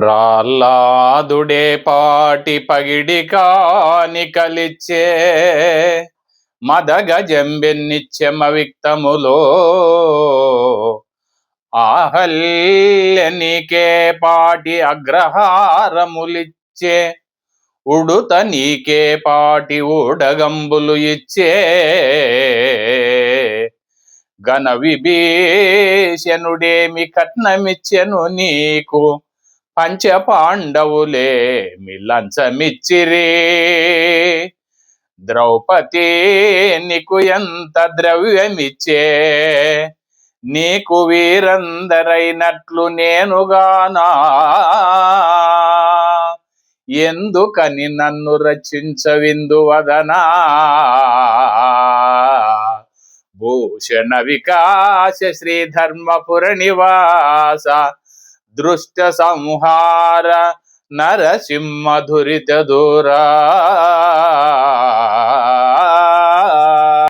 ప్రాహ్లాదుడే పాటి పగిడి కాని కలిచ్చే మదగజంబెన్నిచ్చెమ విక్తములో ఆహల్యనికే పాటి అగ్రహారములిచ్చే ఉడుత నీకే పాటి ఊడగంబులు ఇచ్చే. ఘన విభీషణుడేమి కట్నమిచ్చెను నీకు? పంచ పాండవులే మిలంచమిచ్చిరే. ద్రౌపది నీకు ఎంత ద్రవ్యమిచ్చే? నీకు వీరందరైనట్లు నేనుగానా? ఎందుకని నన్ను రచించవిందు వదనా భూషణ వికాస శ్రీధర్మపుర నివాస దృష్ట సంహార నరసింహ దురిత దూరా.